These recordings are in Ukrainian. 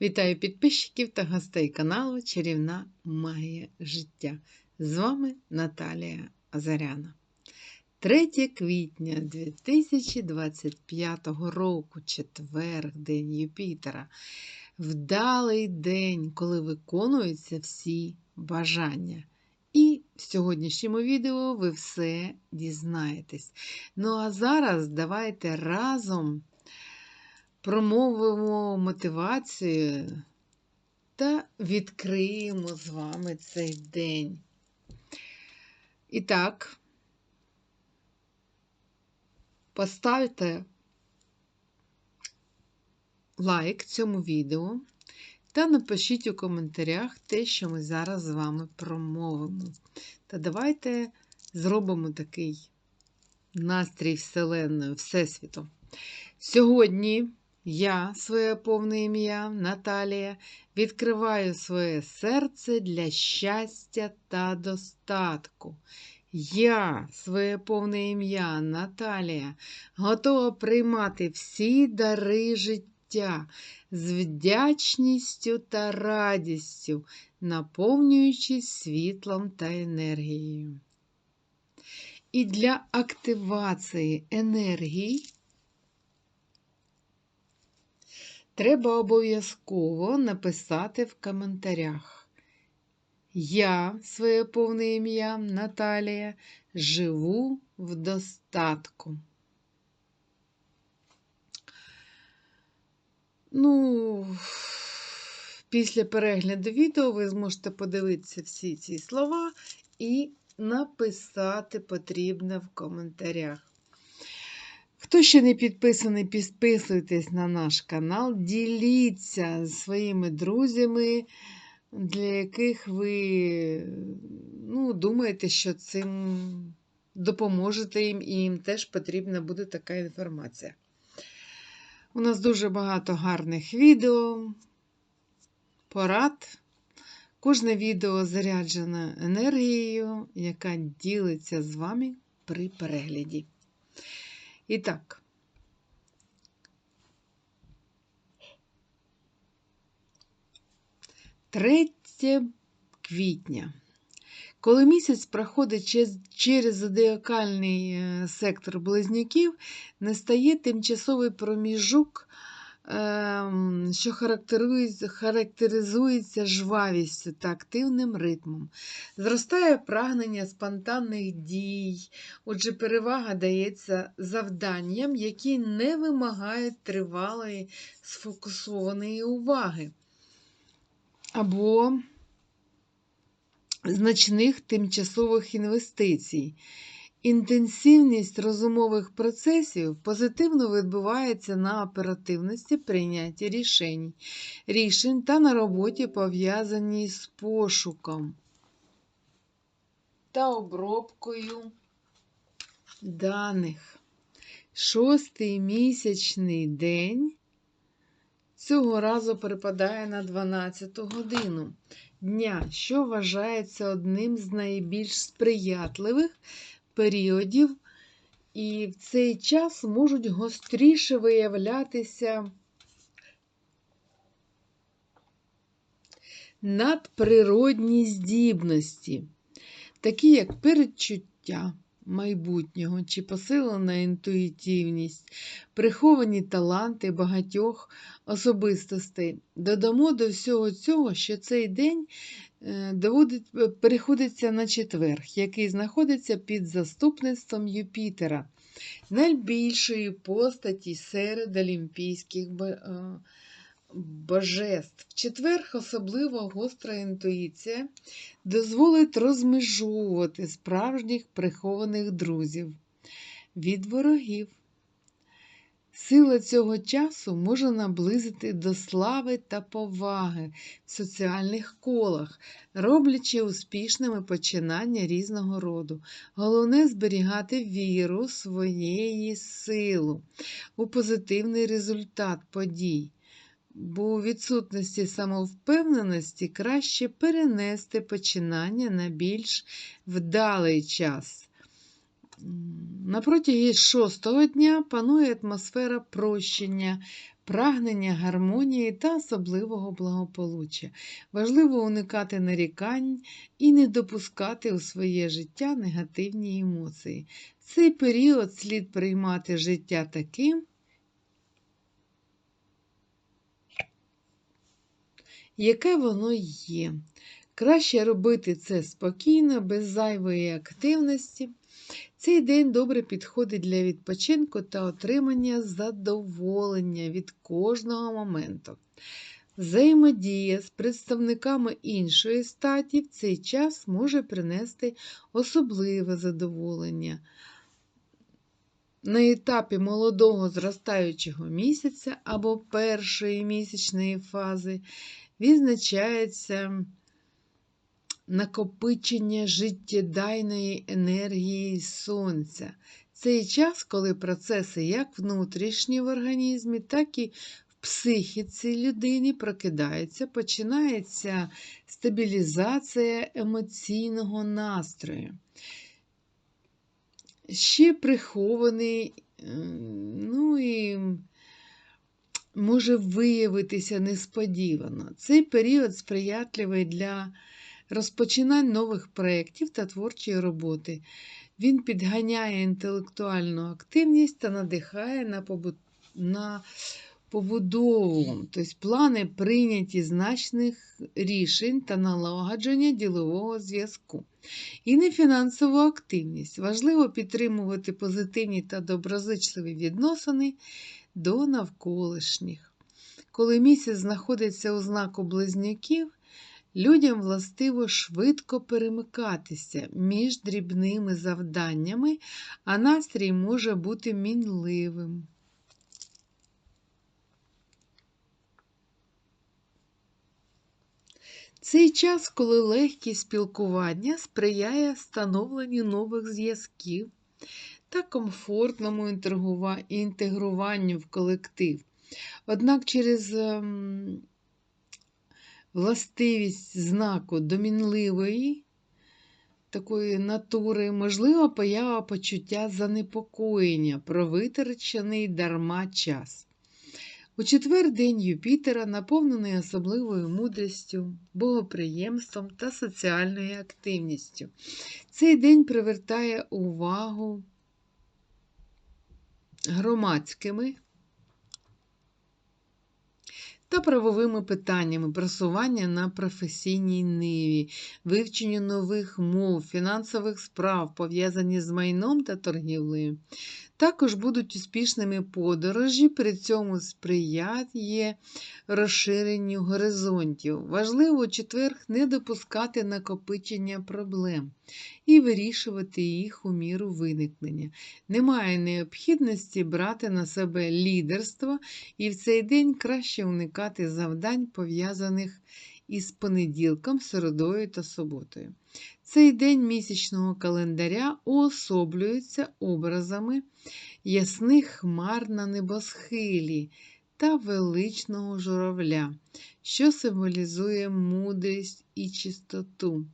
Вітаю підписчиків та гостей каналу Чарівна Магія життя. З вами Наталія Азаряна. 3 квітня 2025 року, четвер, день Юпітера. Вдалий день, коли виконуються всі бажання. І в сьогоднішньому відео ви все дізнаєтесь. Ну а зараз давайте разом промовимо мотивацію та відкриємо з вами цей день. І так, поставте лайк цьому відео та напишіть у коментарях те, що ми зараз з вами промовимо. Та давайте зробимо такий настрій Вселенної, Всесвіту. Сьогодні я, своє повне ім'я Наталія, відкриваю своє серце для щастя та достатку. Я, своє повне ім'я Наталія, готова приймати всі дари життя з вдячністю та радістю, наповнюючись світлом та енергією. І для активації енергії треба обов'язково написати в коментарях. Я, своє повне ім'я Наталія, живу в достатку. Ну, після перегляду відео ви зможете подивитися всі ці слова і написати потрібне в коментарях. Хто ще не підписаний, підписуйтесь на наш канал, діліться зі своїми друзями, для яких ви ну, думаєте, що цим допоможете їм, і їм теж потрібна буде така інформація. У нас дуже багато гарних відео, порад. Кожне відео заряджене енергією, яка ділиться з вами при перегляді. І так. Третє квітня. Коли місяць проходить через зодіакальний е, сектор близнюків, настає тимчасовий проміжок що характеризується жвавістю та активним ритмом. Зростає прагнення спонтанних дій, отже, перевага дається завданням, які не вимагають тривалої сфокусованої уваги. Або значних тимчасових інвестицій. Інтенсивність розумових процесів позитивно відбувається на оперативності прийняття рішень, рішень та на роботі, пов'язаній з пошуком та обробкою даних. Шостий місячний день цього разу припадає на 12 годину дня, що вважається одним з найбільш сприятливих періодів, і в цей час можуть гостріше виявлятися надприродні здібності, такі як передчуття майбутнього чи посилена інтуїтивність, приховані таланти багатьох особистостей. Додамо до всього цього, що цей день переходиться на четверг, який знаходиться під заступництвом Юпітера, найбільшої постаті серед олімпійських е, божеств. В четверг особливо гостра інтуїція дозволить розмежовувати справжніх прихованих друзів від ворогів. Сила цього часу може наблизити до слави та поваги в соціальних колах, роблячи успішними починання різного роду. Головне зберігати віру своєї силу у позитивний результат подій. Бо у відсутності самовпевненості краще перенести починання на більш вдалий час. На протязі шостого дня панує атмосфера прощення, прагнення гармонії та особливого благополуччя. Важливо уникати нарікань і не допускати у своє життя негативні емоції. Цей період слід приймати життя таким, яке воно є. Краще робити це спокійно, без зайвої активності. Цей день добре підходить для відпочинку та отримання задоволення від кожного моменту. Взаємодія з представниками іншої статі в цей час може принести особливе задоволення. На етапі молодого зростаючого місяця або першої місячної фази відзначається накопичення життєдайної енергії сонця. Цей час, коли процеси як внутрішні в організмі, так і в психіці людини прокидаються, починається стабілізація емоційного настрою. Ще прихований, ну і може виявитися несподівано. Цей період сприятливий для розпочинань нових проєктів та творчої роботи. Він підганяє інтелектуальну активність та надихає на побут... на побудову, тобто плани прийняті значних рішень та налагодження ділового зв'язку. І нефінансову активність. Важливо підтримувати позитивні та доброзичливі відносини до навколишніх. Коли місяць знаходиться у знаку близнюків, Людям властиво швидко перемикатися між дрібними завданнями, а настрій може бути мінливим. Цей час, коли легкість спілкування сприяє встановленню нових зв'язків та комфортному інтегруванню в колектив. Однак через ем, властивість знаку домінливої такої натури, можлива поява почуття занепокоєння про витрачений дарма час. У четвер день Юпітера наповнений особливою мудрістю, богоприємством та соціальною активністю. Цей день привертає увагу громадськими та правовими питаннями просування на професійній ниві, вивченню нових мов, фінансових справ, пов'язані з майном та торгівлею. Також будуть успішними подорожі, при цьому сприяє розширенню горизонтів. Важливо у четвер не допускати накопичення проблем і вирішувати їх у міру виникнення. Немає необхідності брати на себе лідерство, і в цей день краще уникати завдань, пов'язаних із понеділком, середою та суботою. Цей день місячного календаря уособлюється образами ясних хмар на небосхилі та величного журавля, що символізує мудрість і чистоту.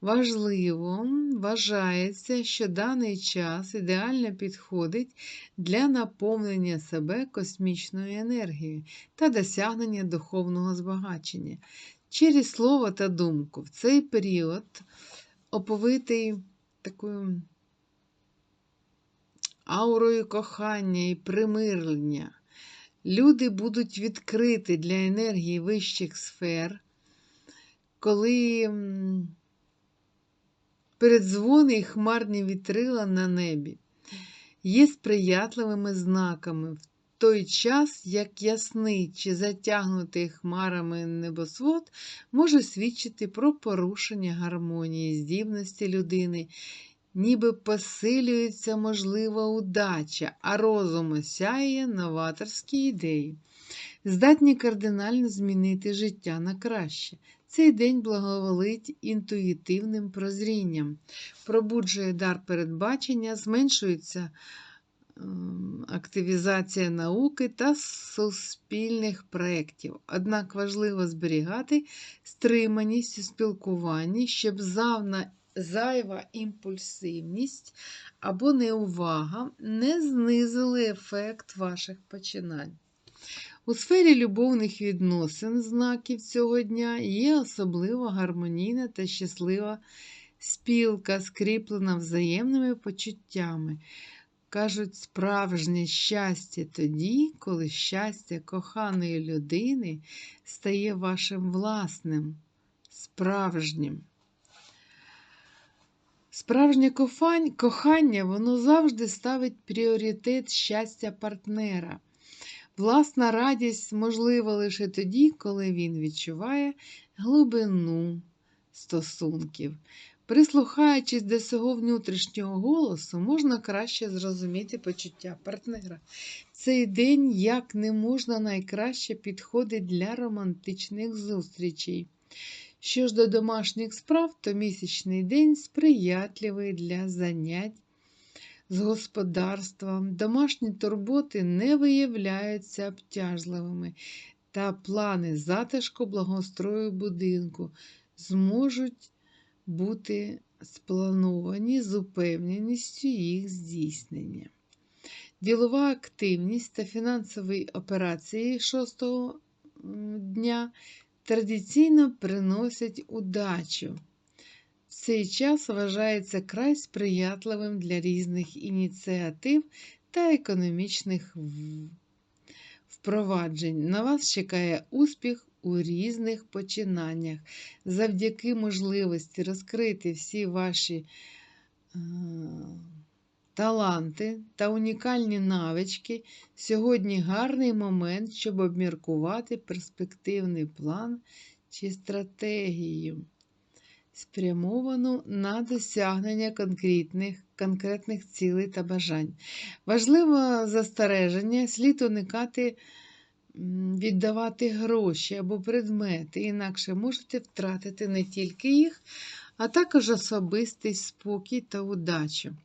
Важливо вважається, що даний час ідеально підходить для наповнення себе космічною енергією та досягнення духовного збагачення. Через слово та думку в цей період оповитий такою аурою кохання і примирення. Люди будуть відкриті для енергії вищих сфер, коли передзвони і хмарні вітрила на небі є сприятливими знаками в той час, як ясний чи затягнутий хмарами небосвод може свідчити про порушення гармонії, здібності людини, ніби посилюється можлива удача, а розум осяє новаторські ідеї. Здатні кардинально змінити життя на краще. Цей день благоволить інтуїтивним прозрінням, пробуджує дар передбачення, зменшується активізація науки та суспільних проєктів. Однак важливо зберігати стриманість у спілкуванні, щоб завна зайва імпульсивність або неувага не знизили ефект ваших починань. У сфері любовних відносин знаків цього дня є особливо гармонійна та щаслива спілка, скріплена взаємними почуттями. Кажуть, справжнє щастя тоді, коли щастя коханої людини стає вашим власним, справжнім. Справжнє кохання воно завжди ставить пріоритет щастя партнера. Власна радість можлива лише тоді, коли він відчуває глибину стосунків. Прислухаючись до свого внутрішнього голосу, можна краще зрозуміти почуття партнера. Цей день як не можна найкраще підходить для романтичних зустрічей. Що ж до домашніх справ, то місячний день сприятливий для занять з господарством. Домашні турботи не виявляються обтяжливими, та плани затишку благоустрою будинку зможуть бути сплановані з упевненістю їх здійснення. Ділова активність та фінансові операції шостого дня традиційно приносять удачу. В Цей час вважається край сприятливим для різних ініціатив та економічних впроваджень. На вас чекає успіх у різних починаннях. Завдяки можливості розкрити всі ваші е, таланти та унікальні навички. Сьогодні гарний момент, щоб обміркувати перспективний план чи стратегію спрямовану на досягнення конкретних, конкретних цілей та бажань. Важливе застереження слід уникати віддавати гроші або предмети, інакше можете втратити не тільки їх, а також особистий спокій та удачу.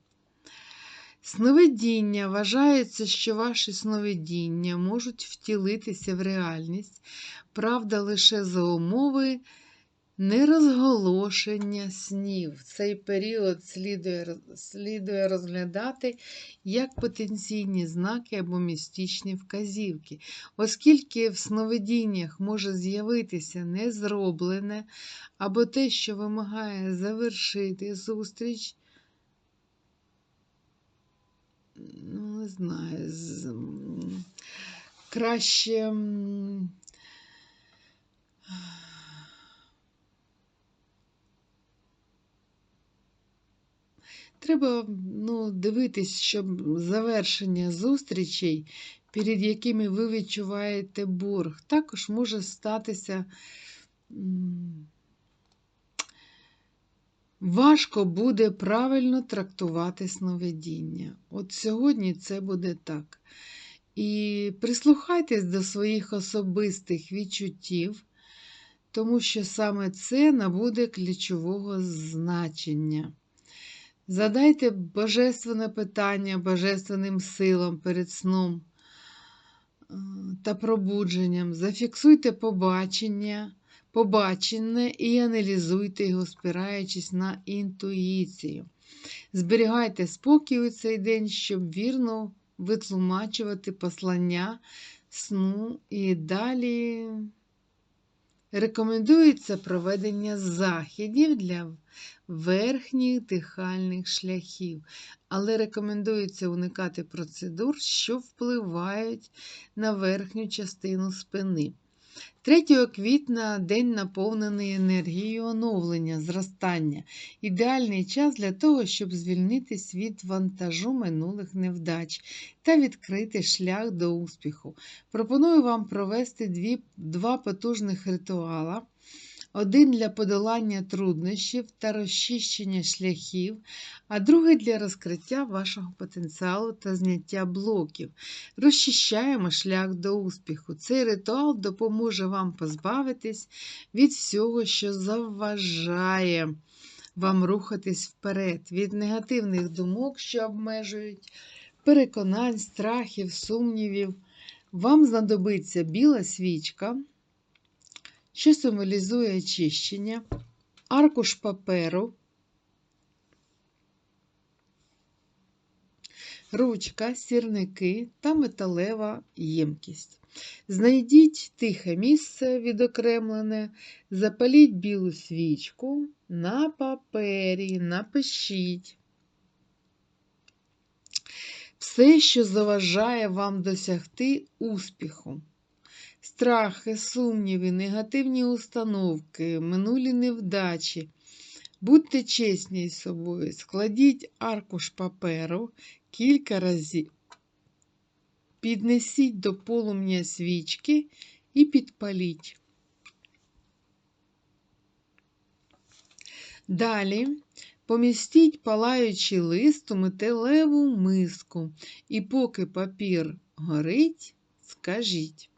Сновидіння вважається, що ваші сновидіння можуть втілитися в реальність, правда, лише за умови нерозголошення снів. Цей період слідує, слідує розглядати як потенційні знаки або містичні вказівки, оскільки в сновидіннях може з'явитися незроблене або те, що вимагає завершити зустріч. Ну, не знаю, з... краще. Треба ну, дивитись, щоб завершення зустрічей, перед якими ви відчуваєте борг, також може статися. Важко буде правильно трактувати сновидіння. От сьогодні це буде так. І прислухайтесь до своїх особистих відчуттів, тому що саме це набуде ключового значення. Задайте божественне питання божественним силам перед сном е, та пробудженням. Зафіксуйте побачення, побачене і аналізуйте його, спираючись на інтуїцію. Зберігайте спокій у цей день, щоб вірно витлумачувати послання сну і далі. Рекомендується проведення заходів для верхніх дихальних шляхів, але рекомендується уникати процедур, що впливають на верхню частину спини. 3 квітня день наповнений енергією оновлення, зростання. Ідеальний час для того, щоб звільнитись від вантажу минулих невдач та відкрити шлях до успіху. Пропоную вам провести дві, два потужних ритуала. Один для подолання труднощів та розчищення шляхів, а другий для розкриття вашого потенціалу та зняття блоків. Розчищаємо шлях до успіху. Цей ритуал допоможе вам позбавитись від всього, що заважає вам рухатись вперед, від негативних думок, що обмежують, переконань, страхів, сумнівів. Вам знадобиться біла свічка, що символізує очищення, аркуш паперу, ручка, сірники та металева ємкість. Знайдіть тихе місце відокремлене, запаліть білу свічку на папері, напишіть. Все, що заважає вам досягти успіху. Страхи, сумніви, негативні установки, минулі невдачі. Будьте чесні з собою, складіть аркуш паперу кілька разів. Піднесіть до полум'я свічки і підпаліть. Далі помістіть палаючий лист у металеву миску, і поки папір горить, скажіть.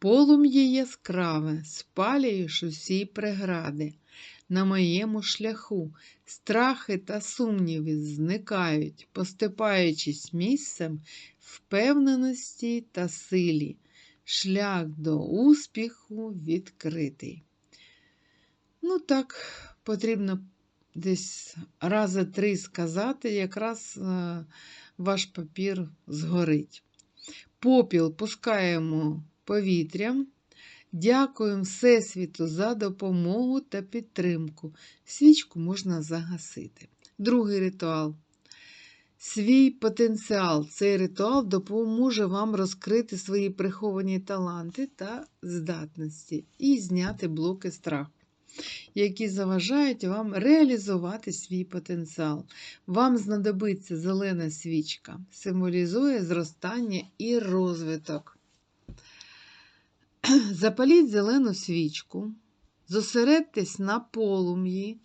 Полум'я яскраве, спалюєш усі прегради. На моєму шляху страхи та сумніви зникають, поступаючись місцем впевненості та силі. Шлях до успіху відкритий. Ну, так, потрібно десь рази три сказати, якраз е, ваш папір згорить. Попіл пускаємо повітрям. Дякуємо Всесвіту за допомогу та підтримку. Свічку можна загасити. Другий ритуал. Свій потенціал. Цей ритуал допоможе вам розкрити свої приховані таланти та здатності і зняти блоки страху, які заважають вам реалізувати свій потенціал. Вам знадобиться зелена свічка, символізує зростання і розвиток. Запаліть зелену свічку, зосередьтесь на полум'ї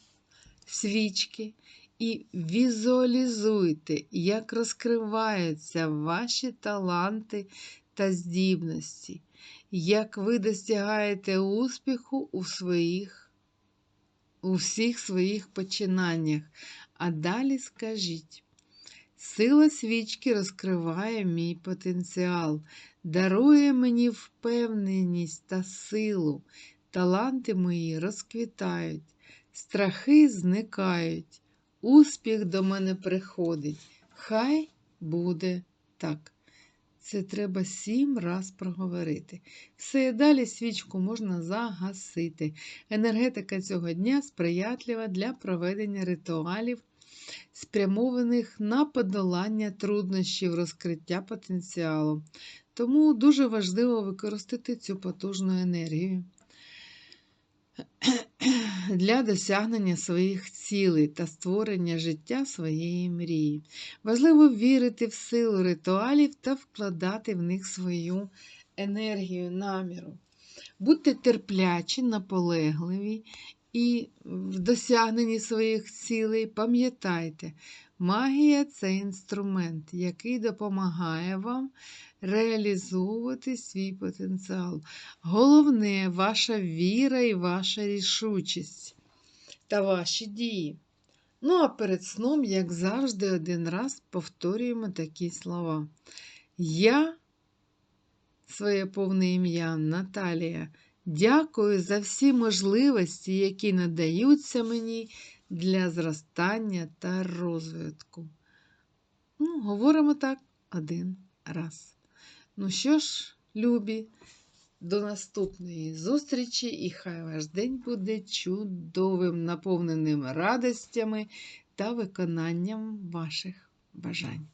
свічки і візуалізуйте, як розкриваються ваші таланти та здібності, як ви достигаєте успіху у своїх, у всіх своїх починаннях. А далі скажіть. Сила свічки розкриває мій потенціал, дарує мені впевненість та силу. Таланти мої розквітають, страхи зникають, успіх до мене приходить. Хай буде так. Це треба сім раз проговорити. Все і далі свічку можна загасити. Енергетика цього дня сприятлива для проведення ритуалів спрямованих на подолання труднощів розкриття потенціалу. Тому дуже важливо використати цю потужну енергію для досягнення своїх цілей та створення життя своєї мрії. Важливо вірити в силу ритуалів та вкладати в них свою енергію, наміру. Будьте терплячі, наполегливі і в досягненні своїх цілей пам'ятайте, магія це інструмент, який допомагає вам реалізовувати свій потенціал. Головне ваша віра і ваша рішучість та ваші дії. Ну, а перед сном, як завжди, один раз повторюємо такі слова. Я, своє повне ім'я Наталія. Дякую за всі можливості, які надаються мені для зростання та розвитку. Ну, Говоримо так один раз. Ну що ж, любі, до наступної зустрічі, і хай ваш день буде чудовим, наповненим радостями та виконанням ваших бажань.